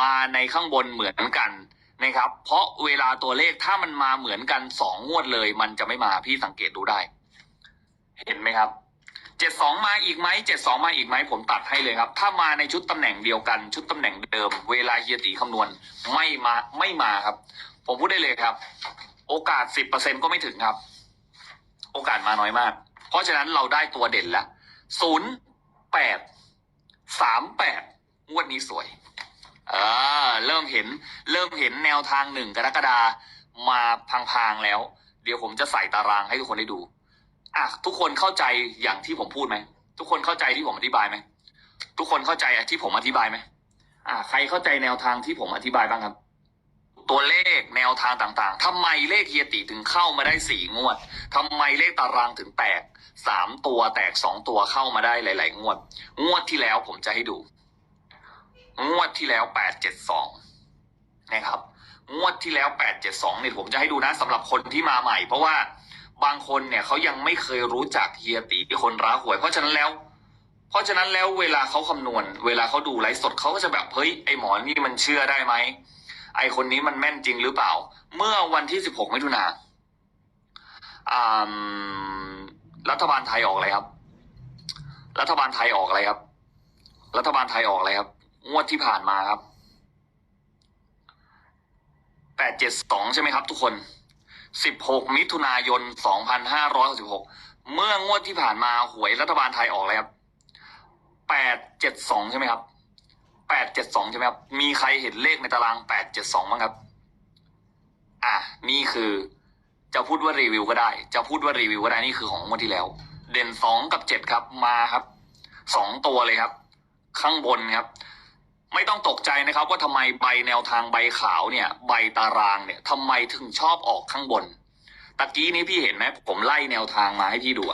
มาในข้างบนเหมือนกันนะครับ เพราะเวลาตัวเลขถ้ามันมาเหมือนกันสองงวดเลย มันจะไม่มาพี่สังเกตดูได้ เห็นไหมครับเจ็ดสองมาอีกไหมเจ็ดสองมาอีกไหมผมตัดให้เลยครับ ถ้ามาในชุดตำแหน่งเดียวกัน ชุดตำแหน่งเดิม เวลาเฮียตีคำนวณไม่มาไม่มาครับ ผมพูดได้เลยครับ โอกาสสิบเปอร์เซ็นก็ไม่ถึงครับ โอกาสมาน้อยมาก เพราะฉะนั้นเราได้ตัวเด่นแล้วศูนย์แปดสามแปดงวดนี้สวย ออเริ่มเห็นเริ่มเห็นแนวทางหนึ่งกรกฎามาพางๆแล้ว เดี๋ยวผมจะใส่ตารางให้ทุกคนได้ดูอะทุกคนเข้าใจอย่างที่ผมพูดไหมทุกคนเข้าใจที่ผมอธิบายไหมทุกคนเข้าใจที่ผมอธิบายไหมอะใครเข้าใจแนวทางที่ผมอธิบายบ้างครับ ตัวเลขแนวทางต่างๆทำไมเลขเฮียติถึงเข้ามาได้สี่งวดทำไมเลขตารางถึงแตกสามตัวแตกสองตัวเข้ามาได้หลาย ๆ งวด งวดที่แล้วผมจะให้ดู งวดที่แล้วแปดเจ็ดสองนะครับงวดที่แล้วแปดเจ็ดสองเนี่ยผมจะให้ดูนะสำหรับคนที่มาใหม่ เพราะว่าบางคนเนี่ยเขายังไม่เคยรู้จักเฮียตีคนร้าหวย เพราะฉะนั้นแล้ว เพราะฉะนั้นแล้วเวลาเขาคำนวณ เวลาเขาดูไลฟ์สดเขาก็จะแบบเฮ้ยไอหมอนี่มันเชื่อได้ไหมไอคนนี้มันแม่นจริงหรือเปล่า เมื่อวันที่สิบหกมิถุนาอ่ารัฐบาลไทยออกอะไรครับ รัฐบาลไทยออกอะไรครับ รัฐบาลไทยออกอะไรครับ งวดที่ผ่านมาครับแปดเจ็ดสองใช่ไหมครับ ทุกคนสิบหกมิถุนายนสองพันห้าร้อยสิบหกเมื่องวดที่ผ่านมาหวยรัฐบาลไทยออกเลยครับแปดเจ็ดสองใช่ไหมครับแปดเจ็ดสองใช่ไหมครับ มีใครเห็นเลขในตารางแปดเจ็ดสองบ้างครับ อะ นี่คือ จะพูดว่ารีวิวก็ได้ จะพูดว่ารีวิวก็ได้ นี่คือของงวดที่แล้ว เด่นสองกับเจ็ดครับ มาครับ สองตัวเลยครับ ข้างบนครับ ไม่ต้องตกใจนะครับว่าทำไมใบแนวทางใบขาวเนี่ย ใบตารางเนี่ยทำไมถึงชอบออกข้างบนตะกี้นี้พี่เห็นไหมผมไล่แนวทางมาให้พี่ดู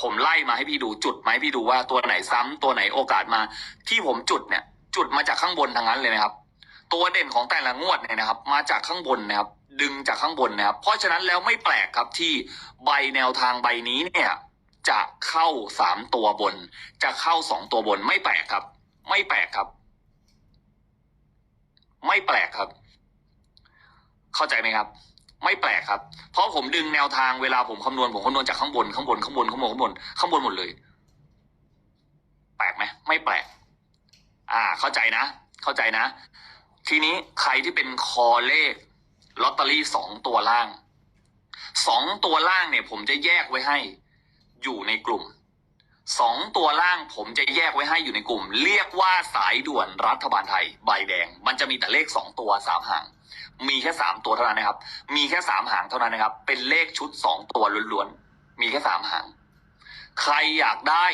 ผมไล่มาให้พี่ดูจุดมาให้พี่ดูว่าตัวไหนซ้ำตัวไหนโอกาสมา ที่ผมจุดเนี่ย จุดมาจากข้างบนทางนั้นเลยนะครับ ตัวเด่นของแต่ละงวดเนี่ยนะครับ มาจากข้างบนนะครับ ดึงจากข้างบนนะครับ เพราะฉะนั้นแล้วไม่แปลกครับที่ใบแนวทางใบนี้เนี่ย จะเข้าสามตัวบน จะเข้าสองตัวบนไม่แปลกครับ ไม่แปลกครับ ไม่แปลกครับ เข้าใจไหมครับ ไม่แปลกครับ เพราะผมดึงแนวทางเวลาผมคำนวณผมคำนวณจากข้างบนข้างบนข้างบนข้างบนข้างบนข้างบนหมดเลย แปลกไหมไม่แปลก อ่า เข้าใจนะ เข้าใจนะ ทีนี้ใครที่เป็นคอเลขลอตเตอรี่สองตัวล่างสองตัวล่างเนี่ย ผมจะแยกไว้ให้ อยู่ในกลุ่ม ตัวล่างผมจะแยกไว้ให้อยู่ในกลุ่ม เรียกว่าสายด่วนรัฐบาลไทย ใบแดง มันจะมีแต่เลขสองตัวสามหาง มีแค่สามตัวเท่านั้นนะครับ มีแค่สามหางเท่านั้นนะครับ เป็นเลขชุดสองตัวล้วนๆ มีแค่สามหาง ใครอยากได้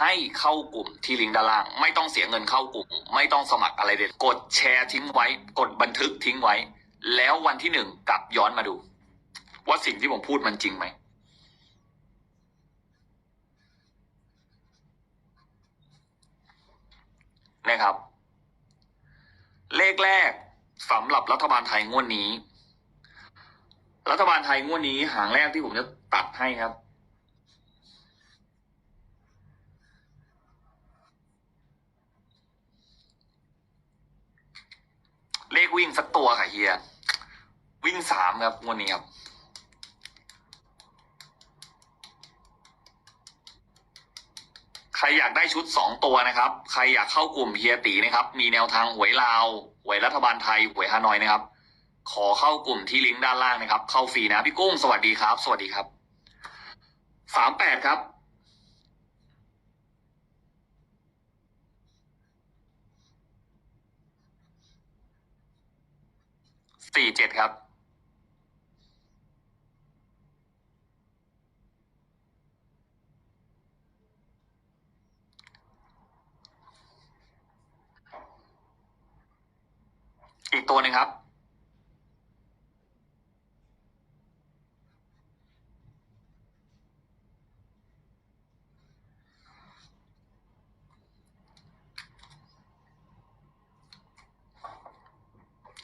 ให้เข้ากลุ่มที่ลิงก์ด้านล่าง ไม่ต้องเสียเงินเข้ากลุ่ม ไม่ต้องสมัครอะไรเด็ดกดแชร์ทิ้งไว้ กดบันทึกทิ้งไว้ แล้ววันที่หนึ่งกลับย้อนมาดู ว่าสิ่งที่ผมพูดมันจริงไหม นะครับ เลขแรกสำหรับรัฐบาลไทยงวดนี้ รัฐบาลไทยงวดนี้หางแรกที่ผมจะตัดให้ครับ เลขวิ่งสักตัวค่ะเฮีย วิ่งสามครับงวดนี้ครับ ใค รอยากได้ชุดสองตัวนะครับ ใครอยากเข้ากลุ่มเฮียตีนะครับ มีแนวทางหวยลาว หวยรัฐบาลไทย หวยฮานอยนะครับ ขอเข้ากลุ่มที่ลิงก์ด้านล่างนะครับ เข้าฟรีนะพี่กุ้ง สวัสดีครับ สวัสดีครับ สามแปดครับ สี่เจ็ดครับ อีกตัวหนึ่งครับ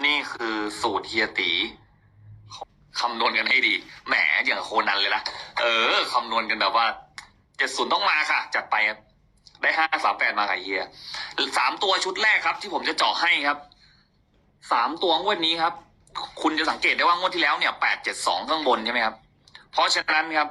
นี่คือสูตรเฮียตีคำนวณกันให้ดี แหมอย่างโคนันเลยนะ เออคำนวณกันแบบว่าเจ็ดศูนย์ต้องมาค่ะ จัดไปครับ ได้ห้าสามแปดมาค่ะเฮียสามตัวชุดแรกครับ ที่ผมจะเจาะให้ครับ สามตัวงวดนี้ครับ คุณจะสังเกตได้ว่างวดที่แล้วเนี่ยแปดเจ็ดสองข้างบนใช่ไหมครับ เพราะฉะนั้นครับ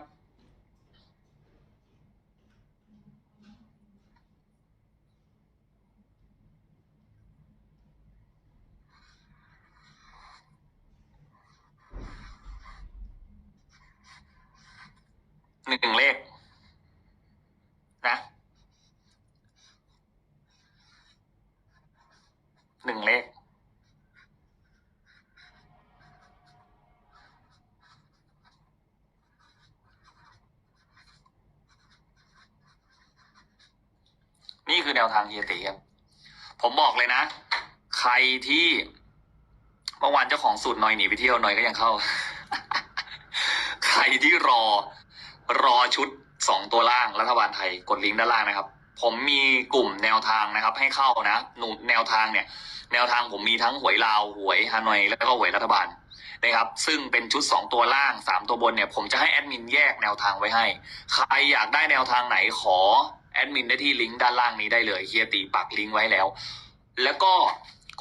หนึ่งเลข นะ หนึ่งเลข นี่ คือแนวทางเฮียตีครับผมบอกเลยนะ ใครที่เมื่อวานเจ้าของสูตรนอยหนีไปเที่ยวนอยก็ยังเข้า ใครที่รอรอชุดสองตัวล่างรัฐบาลไทยกดลิงก์ด้านล่างนะครับ ผมมีกลุ่มแนวทางนะครับ ให้เข้านะหนูแนวทางเนี่ย แนวทางผมมีทั้งหวยลาวหวยฮานอยแล้วก็หวยรัฐบาลนะครับ ซึ่งเป็นชุดสองตัวล่างสามตัวบนเนี่ย ผมจะให้แอดมินแยกแนวทางไว้ให้ ใครอยากได้แนวทางไหนขอ แอดมินได้ที่ลิงก์ด้านล่างนี้ได้เลยเฮียตีปักลิงก์ไว้แล้ว แล้วก็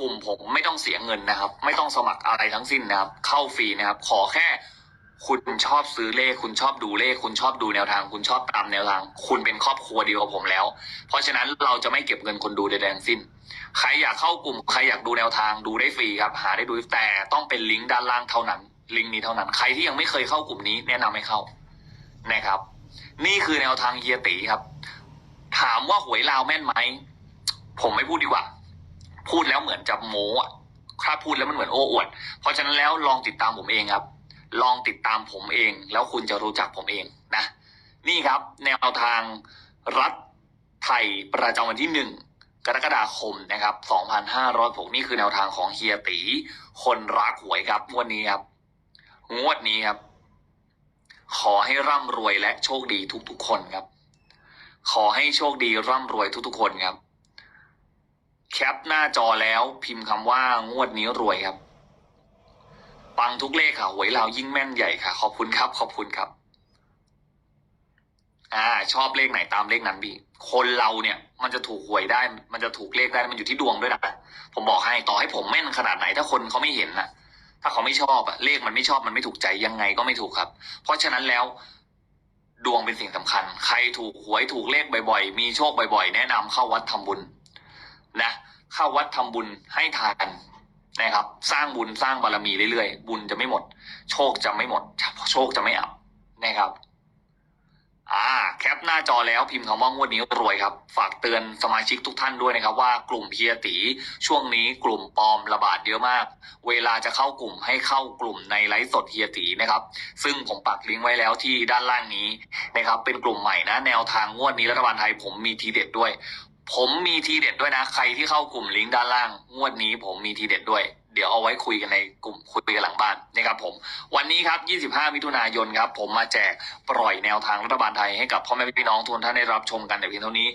กลุ่มผมไม่ต้องเสียเงินนะครับ ไม่ต้องสมัครอะไรทั้งสิ้นนะครับ เข้าฟรีนะครับ ขอแค่คุณชอบซื้อเลข คุณชอบดูเลข คุณชอบดูแนวทาง คุณชอบตามแนวทาง คุณเป็นครอบครัวเดียวกับผมแล้ว เพราะฉะนั้นเราจะไม่เก็บเงินคนดูใดๆทั้งสิ้น ใครอยากเข้ากลุ่มใครอยากดูแนวทางดูได้ฟรีครับ หาได้ดูแต่ต้องเป็นลิงก์ด้านล่างเท่านั้น ลิงก์นี้เท่านั้น ใครที่ยังไม่เคยเข้ากลุ่มนี้แนะนำให้เข้านะครับ นี่คือแนวทางเฮียตีครับ ถามว่าหวยลาวแม่นไหม ผมไม่พูดดีกว่า พูดแล้วเหมือนจะโม้ถ้าพูดแล้วมันเหมือนโอ้อวด เพราะฉะนั้นแล้วลองติดตามผมเองครับ ลองติดตามผมเอง แล้วคุณจะรู้จักผมเองนะ นี่ครับ แนวทางรัฐไทยประจำวันที่หนึ่งกรกฎาคมนะครับ2506นี่คือแนวทางของเฮียตี คนรักหวยครับงวดนี้ครับ งวดนี้ครับ ขอให้ร่ำรวยและโชคดีทุกๆคนครับ ขอให้โชคดีร่ำรวยทุกๆคนครับ แคปหน้าจอแล้วพิมพ์คำว่างวดนี้รวยครับ ปังทุกเลขค่ะหวยเรายิ่งแม่นใหญ่ค่ะ ขอบคุณครับ ขอบคุณครับ อ่า ชอบเลขไหนตามเลขนั้นพี่คนเราเนี่ย มันจะถูกหวยได้ มันจะถูกเลขได้มันอยู่ที่ดวงด้วยนะผมบอกให้ต่อให้ผมแม่นขนาดไหน ถ้าคนเขาไม่เห็นนะถ้าเขาไม่ชอบอะเลขมันไม่ชอบมันไม่ถูกใจยังไงก็ไม่ถูกครับ เพราะฉะนั้นแล้ว ดวงเป็นสิ่งสำคัญ ใครถูกหวยถูกเลขบ่อยๆ มีโชคบ่อยๆ แนะนำเข้าวัดทำบุญนะเข้าวัดทำบุญให้ทานนะครับ สร้างบุญสร้างบารมีเรื่อยๆ บุญจะไม่หมด โชคจะไม่หมด โชคจะไม่อับนะครับ อ่าแคปหน้าจอแล้วพิมพ์คำว่างวดนี้รวยครับ ฝากเตือนสมาชิกทุกท่านด้วยนะครับ ว่ากลุ่มเพียตีช่วงนี้กลุ่มปลอมระบาดเยอะมาก เวลาจะเข้ากลุ่มให้เข้ากลุ่มในไลฟ์สดเฮียตีนะครับ ซึ่งผมปักลิงก์ไว้แล้วที่ด้านล่างนี้นะครับ เป็นกลุ่มใหม่นะ แนวทางงวดนี้รัฐบาลไทยผมมีทีเด็ดด้วย ผมมีทีเด็ดด้วยนะ ใครที่เข้ากลุ่มลิงก์ด้านล่าง งวดนี้ผมมีทีเด็ดด้วย เดี๋ยวเอาไว้คุยกันในกลุ่มคุยกันหลังบ้านนะครับผม วันนี้ครับ 25 มิถุนายนครับ ผมมาแจกปล่อยแนวทางรัฐบาลไทยให้กับพ่อแม่พี่น้องทุกท่านได้รับชมกันแต่เพียงเท่านี้